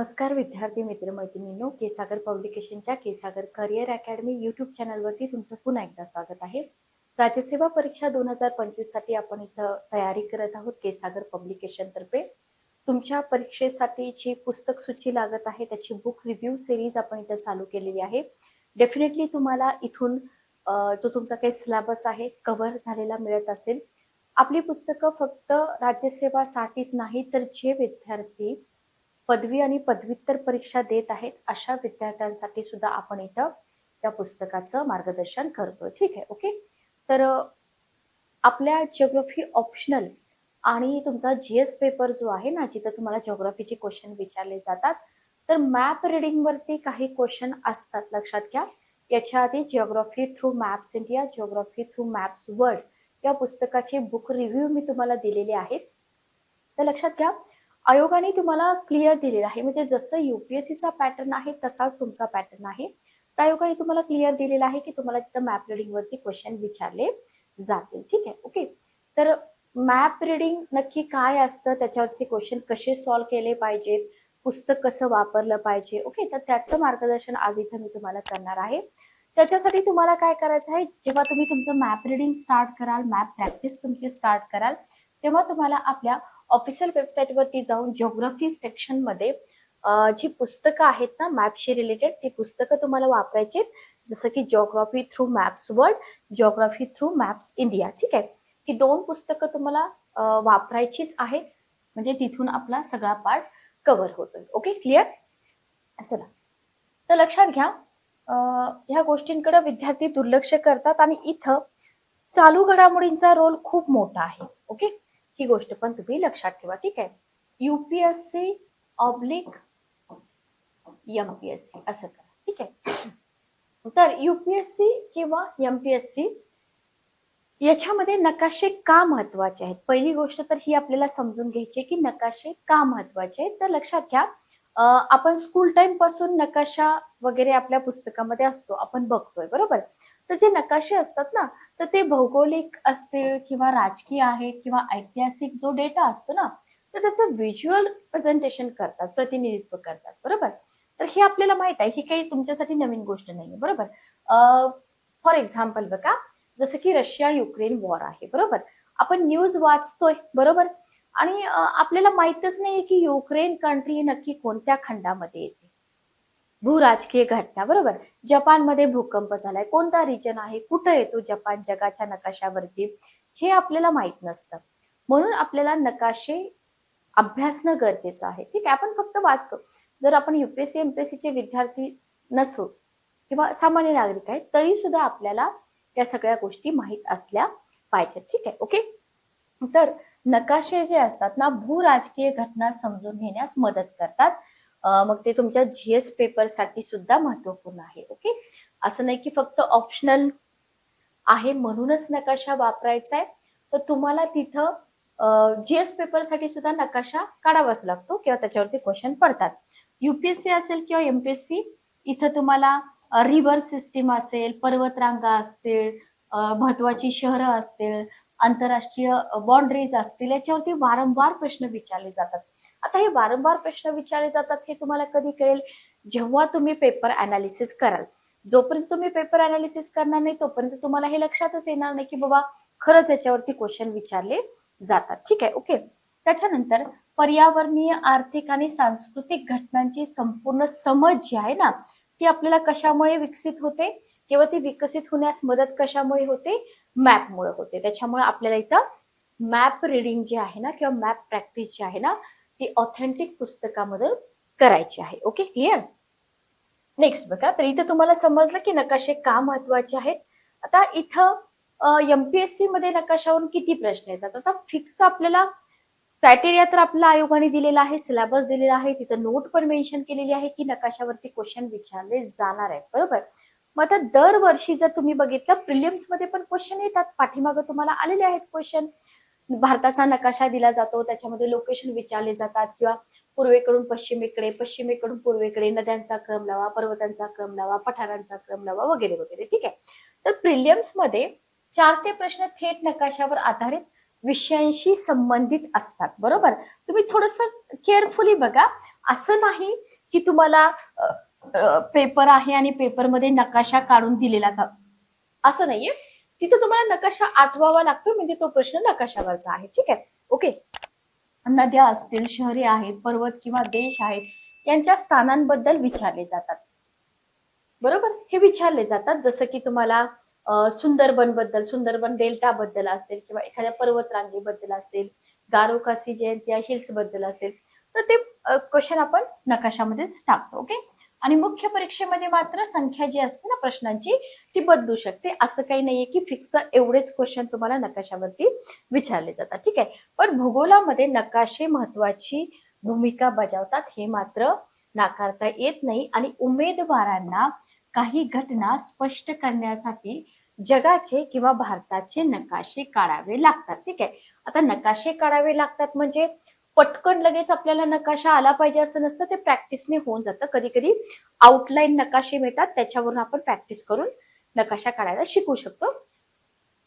नमस्कार विद्यार्थी मित्र मैत्रिणींनो केसागर पब्लिकेशनच्या केसागर करिअर अकॅडमी युट्यूब चॅनलवरती तुमचं पुन्हा एकदा स्वागत आहे. राज्यसेवा परीक्षा दोन हजार पंचवीससाठी आपण इथं तयारी करत आहोत केसागर पब्लिकेशन तर्फे तुमच्या परीक्षेसाठी जी पुस्तक सूची लागत आहे त्याची बुक रिव्ह्यू सिरीज आपण इथं चालू केलेली आहे. डेफिनेटली तुम्हाला इथून जो तुमचा काही सिलेबस आहे कव्हर झालेला मिळत असेल. आपली पुस्तकं फक्त राज्यसेवासाठीच नाही तर जे विद्यार्थी पदवी आणि पदव्युत्तर परीक्षा देत आहेत अशा विद्यार्थ्यांसाठी सुद्धा आपण इथं त्या पुस्तकाचं मार्गदर्शन करतो ठीक आहे ओके? तर आपल्या जिओग्राफी ऑप्शनल आणि तुमचा जीएस पेपर जो आहे ना जिथं तुम्हाला जिओग्राफीचे क्वेश्चन विचारले जातात तर मॅप रिडिंग वरती काही क्वेश्चन असतात लक्षात घ्या. याच्या आधी geography through maps India geography through maps world या पुस्तकाचे बुक रिव्ह्यू मी तुम्हाला दिलेले आहेत. तर लक्षात घ्या आयोगाने तुम्हाला क्लिअर दिलेलं आहे. म्हणजे जसं युपीएससीचा पॅटर्न आहे तसाच तुमचा पॅटर्न आहे. तर आयोगाने तुम्हाला क्लिअर दिलेला आहे की तुम्हाला तिथं मॅप रिडिंगवरती क्वेश्चन विचारले जातील. ठीक आहे? ओके तर मॅप रिडिंग नक्की काय असतं? त्याच्यावरचे क्वेश्चन कसे सॉल्व्ह केले पाहिजेत पुस्तक कसं वापरलं पाहिजे? ओके तर त्याचं मार्गदर्शन आज इथं मी तुम्हाला करणार आहे. त्याच्यासाठी तुम्हाला काय करायचं आहे? जेव्हा तुम्ही तुमचं मॅप रिडिंग स्टार्ट कराल मॅप प्रॅक्टिस तुमची स्टार्ट कराल तेव्हा तुम्हाला आपल्या ऑफिशियल वेबसाईटवरती जाऊन जिओग्राफी सेक्शनमध्ये जी पुस्तकं आहेत ना मॅपशी रिलेटेड ती पुस्तकं तुम्हाला वापरायची आहेत. जसं की geography through maps world geography through maps India ठीक आहे? ही दोन पुस्तकं तुम्हाला वापरायचीच आहेत. म्हणजे तिथून आपला सगळा पार्ट कव्हर होतो ओके क्लिअर चला. तर लक्षात घ्या ह्या गोष्टींकडे विद्यार्थी दुर्लक्ष करतात आणि इथं चालू घडामोडींचा रोल खूप मोठा आहे. ओके ही गोष्ट पण तुम्ही लक्षात ठेवा ठीक आहे? युपीएससी ऑब्लिक एमपीएससी असं करा ठीक आहे? तर युपीएससी किंवा एमपीएससी याच्यामध्ये नकाशे का महत्त्वाचे आहेत? पहिली गोष्ट तर ही आपल्याला समजून घ्यायची की नकाशे का महत्त्वाचे आहेत. तर लक्षात घ्या आपण स्कूल टाइमपासून नकाशा वगैरे आपल्या पुस्तकामध्ये असतो आपण बघतोय बरोबर? तर जे नकाशे असतात ना तर ते भौगोलिक असतील किंवा राजकीय आहेत किंवा ऐतिहासिक जो डेटा असतो ना तर त्याचं व्हिज्युअल प्रेझेंटेशन करतात प्रतिनिधित्व करतात बरोबर? तर हे आपल्याला माहीत आहे ही काही तुमच्यासाठी नवीन गोष्ट नाहीये बरोबर? फॉर एक्झाम्पल बघा जसं की रशिया युक्रेन वॉर आहे बरोबर? आपण न्यूज वाचतोय बरोबर? आणि आपल्याला माहितच नाहीये की युक्रेन कंट्री नक्की कोणत्या खंडामध्ये येते. भूराजकीय घटना बरोबर? जपानमध्ये भूकंप झालाय. कोणता रिजन आहे? कुठं येतो जपान जगाच्या नकाशावरती? हे आपल्याला माहीत नसतं. म्हणून आपल्याला नकाशे अभ्यासणं गरजेचं आहे. ठीक आहे आपण फक्त वाचतो. जर आपण युपीएससी एमपीएससी चे विद्यार्थी नसो किंवा सामान्य नागरिक आहेत तरी सुद्धा आपल्याला या सगळ्या गोष्टी माहीत असल्या पाहिजेत. ठीक आहे ओके? तर नकाशे जे असतात ना भूराजकीय घटना समजून घेण्यास मदत करतात. मग ते तुमच्या जीएस पेपरसाठी सुद्धा महत्त्वपूर्ण आहे ओके असं नाही की फक्त ऑप्शनल आहे म्हणूनच नकाशा वापरायचा आहे तर तुम्हाला तिथं जीएस पेपरसाठी सुद्धा नकाशा काढावाच लागतो किंवा त्याच्यावरती क्वेश्चन पडतात. युपीएससी असेल किंवा एमपीएससी इथं तुम्हाला रिव्हर सिस्टीम असेल पर्वतरांगा असतील महत्वाची शहरं असतील आंतरराष्ट्रीय बाउंड्रीज असतील याच्यावरती वारंवार प्रश्न विचारले जातात. आता हे वारंवार प्रश्न विचारले जातात हे तुम्हाला कधी कळेल? जेव्हा तुम्ही पेपर अनालिसिस कराल. जोपर्यंत तुम्ही पेपर अनालिसिस करणार नाही तोपर्यंत तुम्हाला हे लक्षातच येणार नाही की बाबा खरंच याच्यावरती क्वेश्चन विचारले जातात. ठीक आहे ओके त्याच्यानंतर पर्यावरणीय आर्थिक आणि सांस्कृतिक घटनांची संपूर्ण समज जी आहे ना ती आपल्याला कशामुळे विकसित होते? किंवा ती विकसित होण्यास मदत कशामुळे होते? मॅपमुळे होते. त्याच्यामुळे आपल्याला इथं मॅप रिडिंग जे आहे ना किंवा मॅप प्रॅक्टिस जी आहे ना ती ऑथेंटिक पुस्तकामध्ये करायची आहे. ओके क्लिअर नेक्स्ट बघा. तर इथं तुम्हाला समजलं की नकाशे का महत्त्वाचे आहेत? आता इथं एमपीएससी मध्ये नकाशावरून किती प्रश्न येतात? आता फिक्स आपल्याला क्रायटेरिया तर आपल्या आयोगाने दिलेला आहे सिलेबस दिलेला आहे. तिथं नोट पण मेन्शन केलेली आहे की नकाशावरती क्वेश्चन विचारले जाणार आहेत. बरोबर? मग आता दरवर्षी जर तुम्ही बघितलं प्रिलियम्समध्ये पण क्वेश्चन येतात. पाठीमागं तुम्हाला आलेले आहेत क्वेश्चन भारताचा नकाशा दिला जातो त्याच्यामध्ये लोकेशन विचारले जातात किंवा पूर्वेकडून पश्चिमेकडे पश्चिमेकडून पूर्वेकडे नद्यांचा क्रम लावा पर्वतांचा क्रम लावा पठारांचा क्रम लावा वगैरे वगैरे. ठीक आहे? तर प्रिलियम्समध्ये चार ते प्रश्न थेट नकाशावर आधारित विषयांशी संबंधित असतात. बरोबर? तुम्ही थोडस केअरफुली बघा. असं नाही की तुम्हाला पेपर आहे आणि पेपरमध्ये नकाशा काढून दिलेला जा- असं नाहीये. तिथं तुम्हाला नकाशा आठवावा लागतो म्हणजे तो प्रश्न नकाशावरचा आहे. ठीक आहे? ओके नद्या असतील शहरे आहेत पर्वत किंवा देश आहेत यांच्या स्थानांबद्दल विचारले जातात. बरोबर? हे विचारले जातात. जसं की तुम्हाला सुंदरबनबद्दल सुंदरबन डेल्टा बद्दल असेल किंवा एखाद्या पर्वत रांगेबद्दल असेल गारोकासी जयंती हिल्सबद्दल असेल तर ते क्वेश्चन आपण नकाशामध्येच टाकतो. ओके आणि मुख्य परीक्षेमध्ये मात्र संख्या जी असते ना प्रश्नांची ती बदलू शकते. असं काही नाहीये की फिक्स एवढेच क्वेश्चन तुम्हाला नकाशावरती विचारले जातात. ठीक आहे? पण भूगोलामध्ये नकाशे महत्वाची भूमिका बजावतात हे मात्र नाकारता येत नाही आणि उमेदवारांना काही घटना स्पष्ट करण्यासाठी जगाचे किंवा भारताचे नकाशे काढावे लागतात. ठीक आहे? आता नकाशे काढावे लागतात म्हणजे पटकन लगेच आपल्याला नकाशा आला पाहिजे असं नसतं ते प्रॅक्टिसने होऊन जातं. कधी कधी आउटलाईन नकाशे मिळतात त्याच्यावरून आपण प्रॅक्टिस करून नकाशा काढायला शिकू शकतो.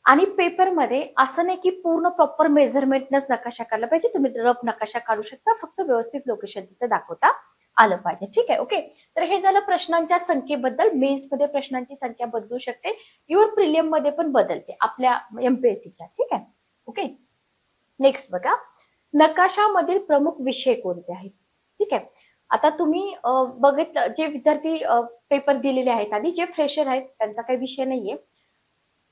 आणि पेपरमध्ये असं नाही की पूर्ण प्रॉपर मेजरमेंटनच नकाशा काढला पाहिजे तुम्ही रफ नकाशा काढू शकता फक्त व्यवस्थित लोकेशन तिथे दाखवता आलं पाहिजे. ठीक आहे ओके तर हे झालं प्रश्नांच्या संख्येबद्दल. मेन्समध्ये प्रश्नांची संख्या बदलू शकते. युअर प्रिलियममध्ये पण बदलते आपल्या एमपीएससीच्या ठीक आहे ओके नेक्स्ट बघा. नकाशामधील प्रमुख विषय कोणते आहेत? ठीक आहे. आता तुम्ही बघितलं जे विद्यार्थी पेपर दिलेले आहेत आणि जे फ्रेशर आहेत त्यांचा काही विषय नाहीये.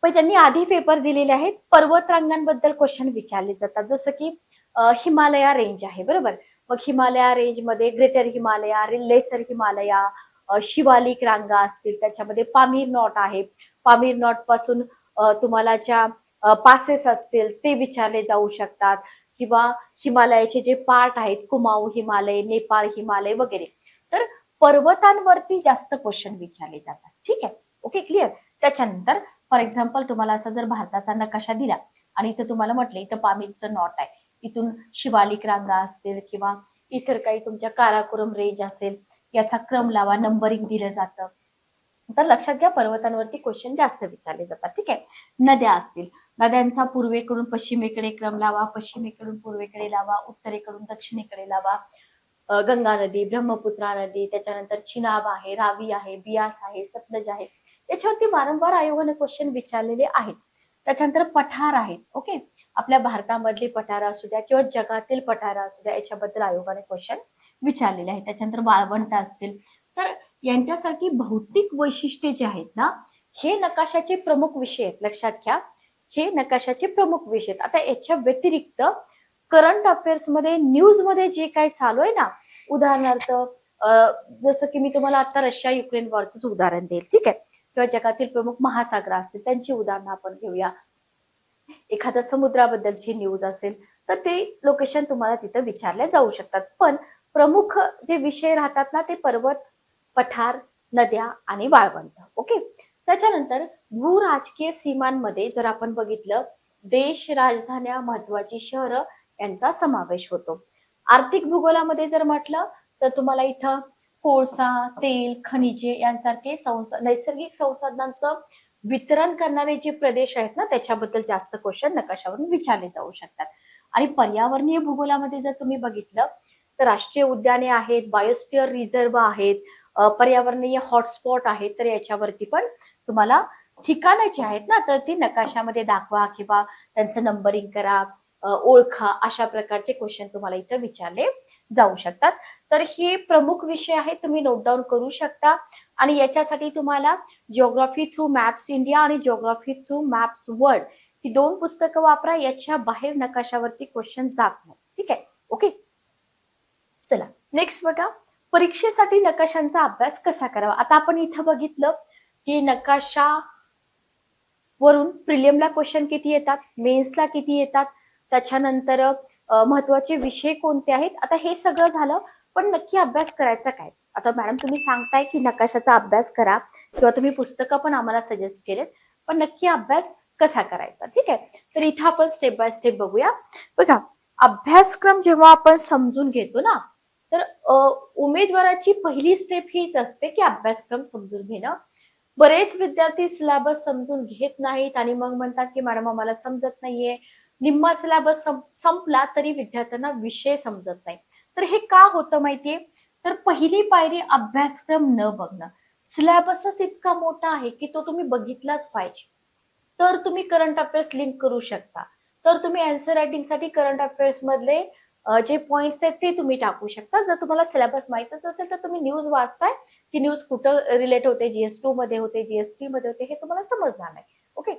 पण ज्यांनी आधी पेपर दिलेले आहेत पर्वतरांगांबद्दल क्वेश्चन विचारले जातात. जसं की हिमालया रेंज आहे बरोबर? मग हिमालया रेंजमध्ये ग्रेटर हिमालया लेसर हिमालया शिवालिक रांगा असतील त्याच्यामध्ये पामीर नॉट आहे. पामीर नॉटपासून तुम्हाला ज्या पासेस असतील ते विचारले जाऊ शकतात. किंवा हिमालयाचे जे पार्ट आहेत कुमाऊ हिमालय नेपाळ हिमालय वगैरे तर पर्वतांवरती जास्त क्वेश्चन विचारले जातात. ठीक आहे? ओके क्लिअर त्याच्यानंतर फॉर एक्झाम्पल तुम्हाला असा जर भारताचा नकाशा दिला आणि इथं तुम्हाला म्हटलं इथं पामीरचं नॉट आहे. इथून शिवालिक रांगा असतील किंवा इतर काही तुमच्या काराकुरम रेंज असेल याचा क्रम लावा नंबरिंग दिलं जातं. तर लक्षात घ्या पर्वतांवरती क्वेश्चन जास्त विचारले जातात. ठीक आहे? नद्या असतील नद्यांचा पूर्वेकडून पश्चिमेकडे क्रम लावा पश्चिमेकडून पूर्वेकडे लावा उत्तरेकडून दक्षिणेकडे लावा. गंगा नदी ब्रह्मपुत्रा नदी त्याच्यानंतर चिनाब आहे रावी आहे बियास आहे सतलज आहे. याच्यावरती वारंवार आयोगाने क्वेश्चन विचारलेले आहेत. त्याच्यानंतर पठार आहेत ओके आपल्या भारतामधले पठार असू द्या किंवा जगातील पठार असू द्या याच्याबद्दल आयोगाने क्वेश्चन विचारलेले आहेत. त्याच्यानंतर वाळवंट असतील. तर यांच्यासारखी भौतिक वैशिष्ट्ये जे आहेत ना हे नकाशाचे प्रमुख विषय आहेत. लक्षात घ्या. हे नकाशाचे प्रमुख विषय आहेत. आता याच्या व्यतिरिक्त करंट अफेअर्समध्ये न्यूजमध्ये जे काही चालू आहे ना उदाहरणार्थ जसं की मी तुम्हाला आता रशिया युक्रेन वॉरच उदाहरण देईल. ठीक आहे? किंवा जगातील प्रमुख महासागर असतील त्यांची उदाहरणं आपण घेऊया. एखाद्या समुद्राबद्दलची न्यूज असेल तर ते लोकेशन तुम्हाला तिथं विचारले जाऊ शकतात. पण प्रमुख जे विषय राहतात ना ते पर्वत पठार नद्या आणि वाळवंट. ओके? त्याच्यानंतर भू राजकीय सीमांमध्ये जर आपण बघितलं देश राजधान्या महत्वाची शहरं यांचा समावेश होतो. आर्थिक भूगोलामध्ये जर म्हटलं तर तुम्हाला इथं कोळसा तेल खनिजे यांसारखे संस नैसर्गिक संसाधनांचं वितरण करणारे जे प्रदेश आहेत ना त्याच्याबद्दल जास्त क्वेश्चन नकाशावरून विचारले जाऊ शकतात. आणि पर्यावरणीय भूगोलामध्ये जर तुम्ही बघितलं तर राष्ट्रीय उद्याने आहेत बायोस्फिअर रिझर्व आहेत पर्यावरणीय हॉटस्पॉट आहेत तर याच्यावरती पण तुम्हाला ठिकाणं जी आहेत ना तर ती नकाशामध्ये दाखवा किंवा त्यांचं नंबरिंग करा ओळखा अशा प्रकारचे क्वेश्चन तुम्हाला इथं विचारले जाऊ शकतात. तर हे प्रमुख विषय आहेत तुम्ही नोट डाऊन करू शकता. आणि याच्यासाठी तुम्हाला जिओग्राफी थ्रू मॅप्स इंडिया आणि जिओग्राफी थ्रू मॅप्स वर्ल्ड ही दोन पुस्तकं वापरा याच्या बाहेर नकाशावरती क्वेश्चन जात नाही. ठीक आहे? ओके चला. नेक्स्ट बघा. परीक्षेसाठी नकाशांचा अभ्यास कसा करावा? आता आपण इथं बघितलं की नकाशा वरून प्रिलियमला क्वेश्चन किती येतात? मेन्सला किती येतात? त्याच्यानंतर महत्त्वाचे विषय कोणते आहेत? आता हे सगळं झालं पण नक्की अभ्यास करायचा काय? आता मॅडम तुम्ही सांगताय की नकाशाचा अभ्यास करा किंवा तुम्ही पुस्तकं पण आम्हाला सजेस्ट केलेत पण नक्की अभ्यास कसा करायचा? ठीक आहे? तर इथं आपण स्टेप बाय स्टेप बघूया. बघा अभ्यासक्रम जेव्हा आपण समजून घेतो ना तर उमेदवाराची पहिली स्टेप हीच असते की अभ्यासक्रम समजून घेणं. बरेच विद्यार्थी सिलेबस समजून घेत नाहीत आणि मग म्हणतात की मॅडम आम्हाला समजत नाहीये. निम्मा सिलेबस संपला तरी विद्यार्थ्यांना विषय समजत नाही. तर हे का होतं माहितीये? तर पहिली पायरी अभ्यासक्रम न बघणं. सिलेबसच इतका मोठा आहे की तो तुम्ही बघितलाच पाहिजे. तर तुम्ही करंट अफेअर्स लिंक करू शकता. तर तुम्ही अँसर रायटिंगसाठी करंट अफेअर्स मधले जे पॉइंट्स आहेत ते तुम्ही टाकू शकता. जर तुम्हाला सिलेबस माहितच असेल तर तुम्ही न्यूज वाचताय. ती न्यूज कुठं रिलेट होते? जीएस टू मध्ये होते जीएस थ्री मध्ये होते हे तुम्हाला समजणार नाही. ओके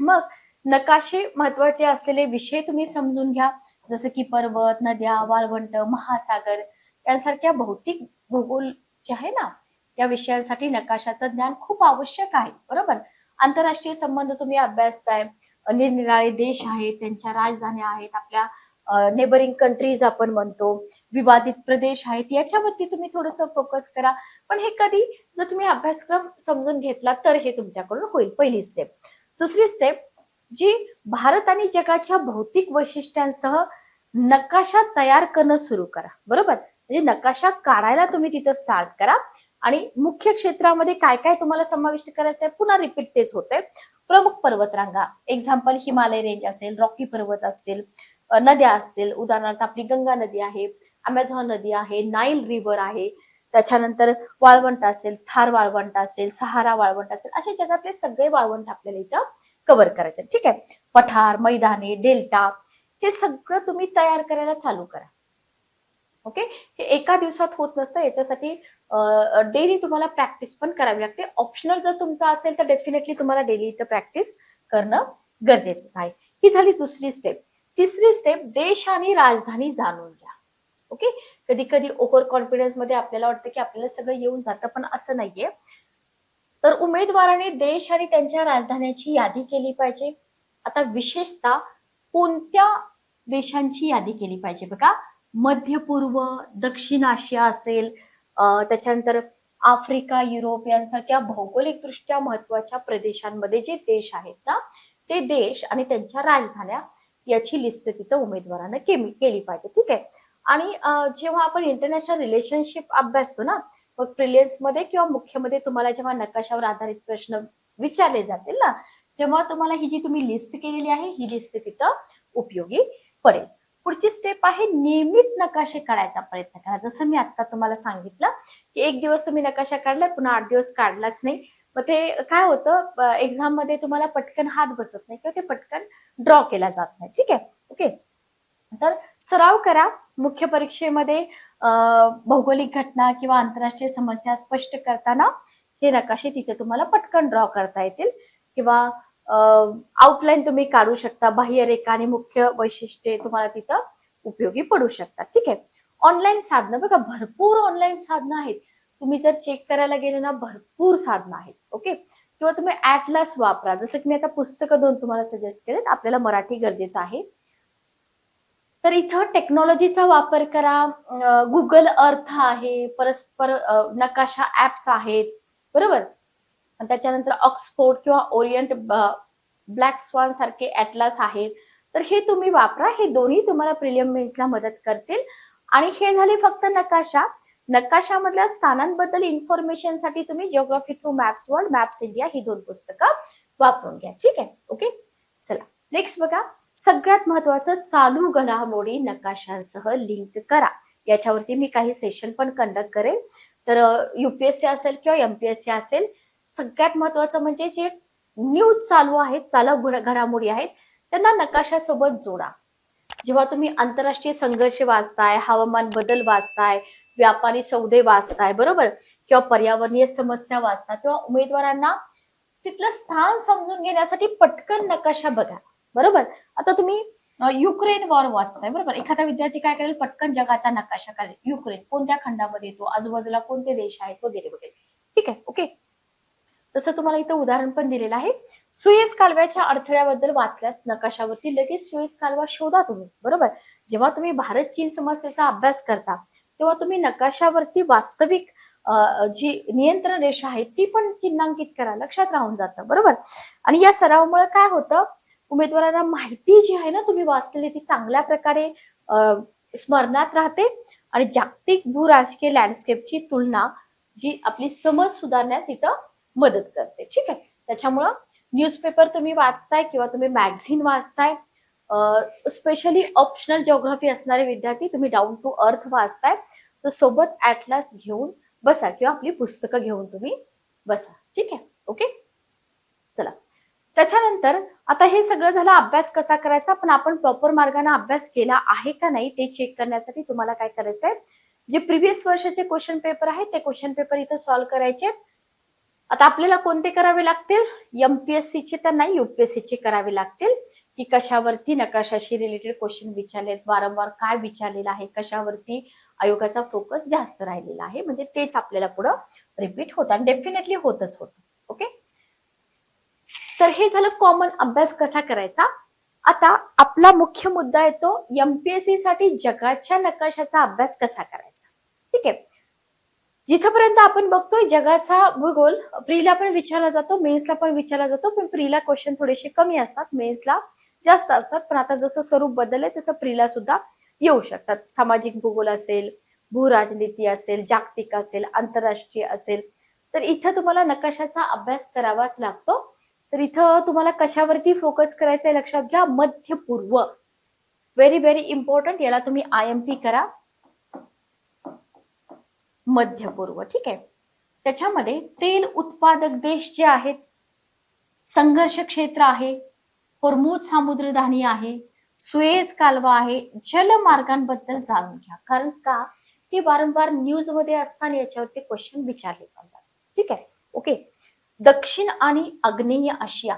मग नकाशे महत्त्वाचे असलेले विषय तुम्ही समजून घ्या. जसं की पर्वत नद्या वाळवंट महासागर यांसारख्या भौतिक भूगोल जे आहे ना या विषयांसाठी नकाशाचं ज्ञान खूप आवश्यक आहे. बरोबर? आंतरराष्ट्रीय संबंध तुम्ही अभ्यासताय. निरनिराळे देश आहेत त्यांच्या राजधान्या आहेत आपल्या नेबरिंग कंट्रीज आपण म्हणतो विवादित प्रदेश आहेत याच्यावरती तुम्ही थोडस फोकस करा. पण हे कधी जर तुम्ही अभ्यासक्रम समजून घेतला तर हे तुमच्याकडून होईल पहिली स्टेप दुसरी स्टेप जी भारत आणि जगाच्या भौतिक वैशिष्ट्यांसह नकाशा तयार करणं सुरू करा. बरोबर? म्हणजे नकाशा काढायला तुम्ही तिथं स्टार्ट करा. आणि मुख्य क्षेत्रामध्ये काय काय तुम्हाला समाविष्ट करायचं आहे पुन्हा रिपीट तेच होतंय. प्रमुख पर्वतरांगा. एक्झाम्पल हिमालय रेंज असेल रॉकी पर्वत असतील. नद्या असतील. उदाहरणार्थ आपली गंगा नदी आहे अमेझॉन नदी आहे नाईल रिव्हर आहे. त्याच्यानंतर वाळवंट असेल थार वाळवंट असेल सहारा वाळवंट असेल असे जगातले सगळे वाळवंट आपल्याला इथं कव्हर करायचे ठीक आहे? पठार मैदाने डेल्टा हे सगळं तुम्ही तयार करायला चालू करा. ओके हे एका दिवसात होत नसतं. याच्यासाठी डेली तुम्हाला प्रॅक्टिस पण करावी लागते. ऑप्शनल जर तुमचा असेल तर डेफिनेटली तुम्हाला डेली इथं प्रॅक्टिस करणं गरजेचं आहे. ही झाली दुसरी स्टेप तिसरी स्टेप देश आणि राजधानी जाणून घ्या. ओके कधी कधी ओव्हर कॉन्फिडन्समध्ये आपल्याला वाटतं की आपल्याला सगळं येऊन जातं पण असं नाहीये. तर उमेदवाराने देश आणि त्यांच्या राजधान्याची यादी केली पाहिजे. आता विशेषतः कोणत्या देशांची यादी केली पाहिजे? बघा मध्य पूर्व दक्षिण आशिया असेल त्याच्यानंतर आफ्रिका युरोप यांसारख्या भौगोलिकदृष्ट्या महत्त्वाच्या प्रदेशांमध्ये जे देश आहेत ना ते देश आणि त्यांच्या राजधान्या याची लिस्ट तिथं उमेदवारानं केली केली पाहिजे. ठीक आहे? आणि जेव्हा आपण इंटरनॅशनल रिलेशनशिप अभ्यासतो ना मग मध्ये किंवा मुख्यमध्ये तुम्हाला जेव्हा नकाशावर आधारित प्रश्न विचारले जातील ना तेव्हा तुम्हाला ही जी तुम्ही लिस्ट केलेली आहे ही लिस्ट तिथं उपयोगी पडेल. पुढची स्टेप आहे नियमित नकाशे काढायचा प्रयत्न करा. जसं मी आता तुम्हाला सांगितलं की एक दिवस तुम्ही नकाशा काढलाय पुन्हा आठ दिवस काढलाच नाही. मग ते काय होतं एक्झाममध्ये तुम्हाला पटकन हात बसत नाही किंवा ते पटकन ड्रॉ केला जात नाही. ठीक आहे? ओके? तर सराव करा. मुख्य परीक्षेमध्ये भौगोलिक घटना किंवा आंतरराष्ट्रीय समस्या स्पष्ट करताना हे नकाशे तिथे तुम्हाला पटकन ड्रॉ करता येतील. किंवा आउटलाईन तुम्ही काढू शकता. बाह्यरेखा आणि मुख्य वैशिष्ट्ये तुम्हाला तिथं उपयोगी पडू शकतात. ठीक आहे? ऑनलाईन साधनं. बघा भरपूर ऑनलाईन साधनं आहेत. तुम्ही जर चेक करायला गेले ना भरपूर साधनं आहेत ओके किंवा तुम्ही ऍटलास वापरा. जसं की मी आता पुस्तकं दोन तुम्हाला सजेस्ट केलेत आपल्याला मराठी गरजेचं आहे. तर इथं टेक्नॉलॉजीचा वापर करा. गुगल अर्थ आहे परस्पर नकाशा ऍप्स आहेत बरोबर? आणि त्याच्यानंतर ऑक्सफोर्ड किंवा ओरिएंट ब्लॅक स्वान सारखे ऍटलास आहेत. तर हे तुम्ही वापरा. हे दोन्ही तुम्हाला प्रिलियम मेन्सला मदत करतील. आणि हे झाले फक्त नकाशा. नकाशामधल्या स्थानांबद्दल इन्फॉर्मेशनसाठी तुम्ही geography through maps world maps India ही दोन पुस्तकं वापरून घ्या. ठीक आहे? ओके चला. नेक्स्ट बघा. सगळ्यात महत्वाचं चालू घडामोडी नकाशांसह लिंक करा. याच्यावरती मी काही सेशन पण कंडक्ट करेन. तर युपीएससी असेल किंवा एमपीएससी असेल सगळ्यात महत्वाचं म्हणजे जे न्यूज चालू आहेत चालू घडामोडी आहेत त्यांना नकाशासोबत जोडा. जेव्हा तुम्ही आंतरराष्ट्रीय संघर्ष वाचताय हवामान बदल वाचताय व्यापारी सौदे वाचताय बरोबर? किंवा पर्यावरणीय समस्या वाचताय तेव्हा उमेदवारांना तिथलं स्थान समजून घेण्यासाठी पटकन नकाशा बघा बरोबर? आता तुम्ही युक्रेन वॉर वाचताय बरोबर? एखादा विद्यार्थी काय करेल? पटकन जगाचा नकाशा करेल. युक्रेन कोणत्या खंडामध्ये येतो? आजूबाजूला कोणते देश आहेत? वगैरे वगैरे. ठीक आहे ओके? तसं तुम्हाला इथं उदाहरण पण दिलेलं आहे. सुएज कालव्याच्या अडथळ्याबद्दल वाचल्यास नकाशावरती लगेच सुएज कालवा शोधा तुम्ही बरोबर? जेव्हा तुम्ही भारत चीन समस्येचा अभ्यास करता तेव्हा तुम्ही नकाशावरती वास्तविक जी नियंत्रण रेषा आहे ती पण चिन्हांकित करा. लक्षात राहून जातं. बरोबर? आणि या सरावामुळे काय होतं? उमेदवारांना माहिती जी आहे ना तुम्ही वाचलेली ती चांगल्या प्रकारे स्मरणात राहते आणि जागतिक भू राजकीय लँडस्केपची तुलना जी आपली समज सुधारण्यास इथं मदत करते. ठीक आहे? त्याच्यामुळं न्यूजपेपर तुम्ही वाचताय किंवा तुम्ही मॅगझिन वाचताय स्पेशली ऑप्शनल जिओग्राफी असणारे विद्यार्थी तुम्ही डाऊन टू अर्थ वाचताय तर सोबत ऍटलास घेऊन बसा किंवा आपली पुस्तकं घेऊन तुम्ही बसा. ठीक आहे? ओके चला. त्याच्यानंतर आता हे सगळं झालं अभ्यास कसा करायचा? पण आपण प्रॉपर मार्गाने अभ्यास केला आहे का नाही ते चेक करण्यासाठी तुम्हाला काय करायचंय? जे प्रिव्हियस वर्षाचे क्वेश्चन पेपर आहेत ते क्वेश्चन पेपर इथं सॉल्व्ह करायचे आता आपल्याला कोणते करावे लागतील? एमपीएससी चे तर नाही युपीएससीचे करावे लागतील. की कशावरती नकाशाशी रिलेटेड क्वेश्चन विचारलेत? वारंवार काय विचारलेलं आहे? कशावरती आयोगाचा फोकस जास्त राहिलेला आहे? म्हणजे तेच आपल्याला पुढं रिपीट होतं आणि डेफिनेटली होतच होतं. ओके तर हे झालं कॉमन अभ्यास कसा करायचा? आता आपला मुख्य मुद्दा येतो एमपीएससी साठी जगाच्या नकाशाचा अभ्यास कसा करायचा? ठीक आहे? जिथपर्यंत आपण बघतोय जगाचा भूगोल प्रीला पण विचारला जातो मेन्सला पण विचारला जातो पण प्रीला क्वेश्चन थोडेसे कमी असतात. मेन्सला जास्त असतात पण आता जसं स्वरूप बदललंय तसं प्रीला सुद्धा येऊ शकतात. सामाजिक भूगोल असेल भूराजनीती असेल जागतिक असेल आंतरराष्ट्रीय असेल तर इथं तुम्हाला नकाशाचा अभ्यास करावाच लागतो. तर इथं तुम्हाला कशावरती फोकस करायचं आहे लक्षात घ्या. मध्य पूर्व. व्हेरी व्हेरी इम्पॉर्टंट याला तुम्ही आय एम पी करा. मध्य पूर्व. ठीक आहे? त्याच्यामध्ये तेल उत्पादक देश जे आहेत संघर्ष क्षेत्र आहे होर्मुज सामुद्रधानी आहे सुएज कालवा आहे जलमार्गांबद्दल जाणून घ्या. कारण का? ते वारंवार न्यूजमध्ये असताना याच्यावरती क्वेश्चन विचारले पण जातात. ठीक आहे? ओके दक्षिण आणि आग्नेय आशिया.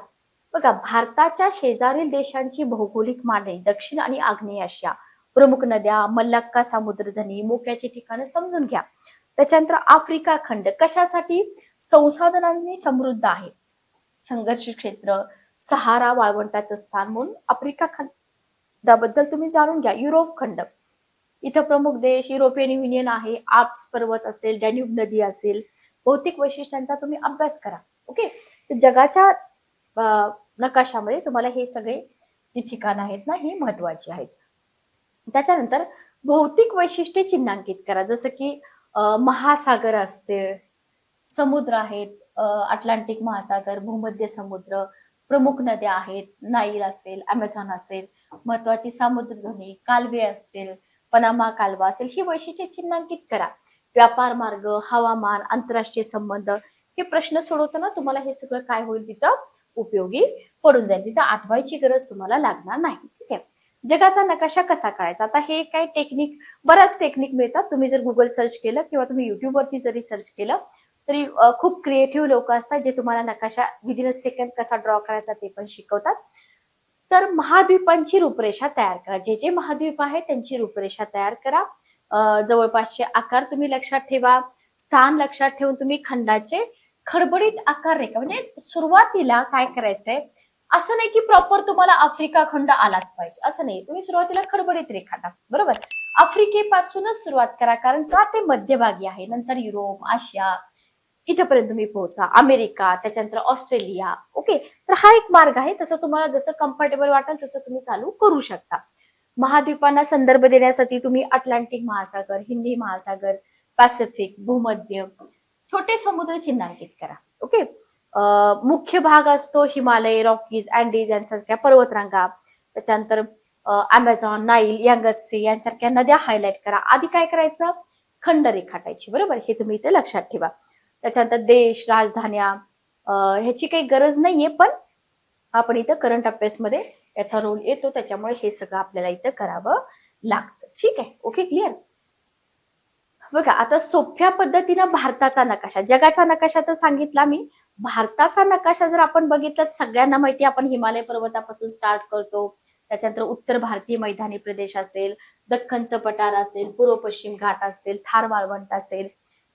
बघा भारताच्या शेजारील देशांची भौगोलिक मांडणी दक्षिण आणि आग्नेय आशिया. प्रमुख नद्या मल्लक्का समुद्रधनी मोक्याची ठिकाणं समजून घ्या. त्याच्यानंतर आफ्रिका खंड. कशासाठी? संसाधनांनी समृद्ध आहे. संघर्ष क्षेत्र सहारा वाळवंटाचं स्थान म्हणून आफ्रिका खंडाबद्दल तुम्ही जाणून घ्या. युरोप खंड. इथं प्रमुख देश युरोपियन युनियन आहे. आप्स पर्वत असेल डॅन्यूब नदी असेल. भौतिक वैशिष्ट्यांचा तुम्ही अभ्यास करा. ओके? जगाच्या नकाशामध्ये तुम्हाला हे सगळे जी ठिकाणं आहेत ना ही महत्वाची आहेत. त्याच्यानंतर भौतिक वैशिष्ट्ये चिन्हांकित करा. जसं की महासागर असतील समुद्र आहेत अटलांटिक महासागर भूमध्य समुद्र प्रमुख नद्या आहेत नाईल असेल अमेझॉन असेल महत्वाची समुद्रध्वनी कालवे असतील पनामा कालवा असेल ही वैशिष्ट्ये चिन्हांकित करा. व्यापार मार्ग हवामान आंतरराष्ट्रीय संबंध हे प्रश्न सोडवताना तुम्हाला हे सगळं काय होईल तिथं? उपयोगी पडून जाईल. तिथं आठवायची गरज तुम्हाला लागणार नाही. ठीक आहे? जगाचा नकाशा कसा काढायचा? आता हे काय टेक्निक बऱ्याच टेक्निक मिळतात. तुम्ही जर गुगल सर्च केलं किंवा तुम्ही युट्यूबवरती जरी सर्च केलं तरी खूप क्रिएटिव्ह लोक असतात जे तुम्हाला नकाशा विदिन अ सेकंड कसा ड्रॉ करायचा ते पण शिकवतात. तर महाद्वीपांची रूपरेषा तयार करा. जे जे महाद्वीप आहे त्यांची रूपरेषा तयार करा. जवळपासचे आकार तुम्ही लक्षात ठेवा. स्थान लक्षात ठेवून तुम्ही खंडाचे. खडबडीत आकार रेखा म्हणजे सुरुवातीला काय करायचंय? असं नाही की प्रॉपर तुम्हाला आफ्रिका खंड आलाच पाहिजे. असं नाही. तुम्ही सुरुवातीला खडबडीत रेखा टाक. बरोबर? आफ्रिकेपासूनच सुरुवात करा. कारण का ते मध्यभागी आहे? नंतर युरोप आशिया इथपर्यंत तुम्ही पोहोचा. अमेरिका त्याच्यानंतर ऑस्ट्रेलिया. ओके तर हा एक मार्ग आहे. तसं तुम्हाला जसं कम्फर्टेबल वाटेल तसं तुम्ही चालू करू शकता. महाद्वीपांना संदर्भ देण्यासाठी तुम्ही अटलांटिक महासागर हिंदी महासागर पॅसिफिक भूमध्य छोटे समुद्र चिन्हांकित करा. ओके मुख्य भाग असतो हिमालय रॉकीज अँडीज यांसारख्या पर्वतरांगा. त्याच्यानंतर अमेझॉन नाईल यांगत्से यांसारख्या नद्या हायलाईट करा. आधी काय करायचं? खंड रेखाटायची बरोबर? हे तुम्ही इथे लक्षात ठेवा. त्याच्यानंतर देश राजधान्या ह्याची काही गरज नाहीये पण आपण इथं करंट अफेअर्समध्ये याचा रोल येतो. त्याच्यामुळे हे सगळं आपल्याला इथं करावं लागतं. ठीक आहे? ओके क्लिअर बघा आता सोप्या पद्धतीनं भारताचा नकाशा. जगाचा नकाशा तर सांगितला मी. भारताचा नकाशा जर आपण बघितला तर सगळ्यांना माहिती आपण हिमालय पर्वतापासून स्टार्ट करतो. त्याच्यानंतर उत्तर भारतीय मैदानी प्रदेश असेल दख्खनचं पठार असेल पूर्व पश्चिम घाट असेल थार वाळवंट असेल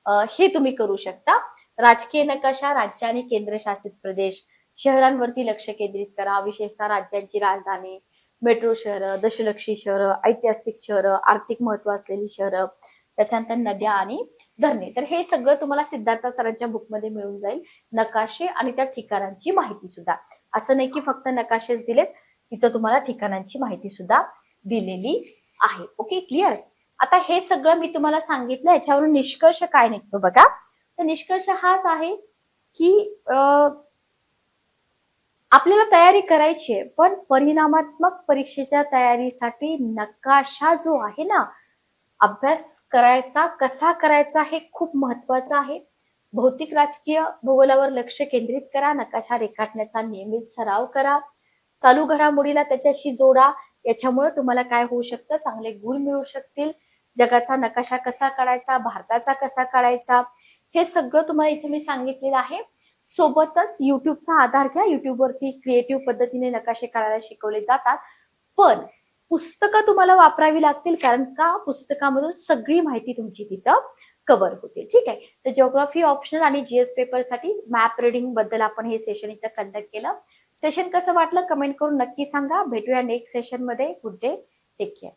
हे तुम्ही करू शकता. राजकीय नकाशा राज्य आणि केंद्रशासित प्रदेश. शहरांवरती लक्ष केंद्रित करा. विशेषतः राज्यांची राजधानी मेट्रो शहरं दशलक्षी शहरं ऐतिहासिक शहरं आर्थिक महत्त्व असलेली शहरं त्याच्यानंतर नद्या आणि धरणे. तर हे सगळं तुम्हाला सिद्धार्थ सरांच्या बुकमध्ये मिळून जाईल. नकाशे आणि त्या ठिकाणांची माहिती सुद्धा. असं नाही की फक्त नकाशेच दिलेत तिथं तुम्हाला ठिकाणांची माहिती सुद्धा दिलेली आहे. ओके क्लिअर आता हे सगळं मी तुम्हाला सांगितलं याच्यावरून निष्कर्ष काय निघतो बघा. तर निष्कर्ष हाच आहे की अं, आपल्याला तयारी करायची आहे पण परिणामात्मक परीक्षेच्या तयारीसाठी नकाशा जो आहे ना अभ्यास करायचा कसा करायचा हे खूप महत्वाचं आहे. भौतिक राजकीय भूगोलावर लक्ष केंद्रित करा नकाशा रेखाटण्याचा नियमित सराव करा. चालू घडामोडीला त्याच्याशी जोडा याच्यामुळे तुम्हाला काय होऊ शकतं? चांगले गुण मिळू शकतील. जगाचा नकाशा कसा काढायचा भारताचा कसा काढायचा हे सगळं तुम्हाला इथे मी सांगितलेलं आहे. सोबतच युट्यूबचा आधार घ्या. युट्यूबवरती क्रिएटिव्ह पद्धतीने नकाशे काढायला शिकवले जातात. पण पुस्तकं तुम्हाला वापरावी लागतील कारण का? पुस्तकामधून सगळी माहिती तुमची तिथं कव्हर होते. ठीक आहे? तर जिओग्राफी ऑप्शनल आणि जीएस पेपरसाठी मॅप रिडिंगबद्दल आपण हे सेशन इथं कंडक्ट केलं. सेशन कसं वाटलं? कमेंट करून नक्की सांगा. भेटूया नेक्स्ट सेशनमध्ये गुड डे टेक केअर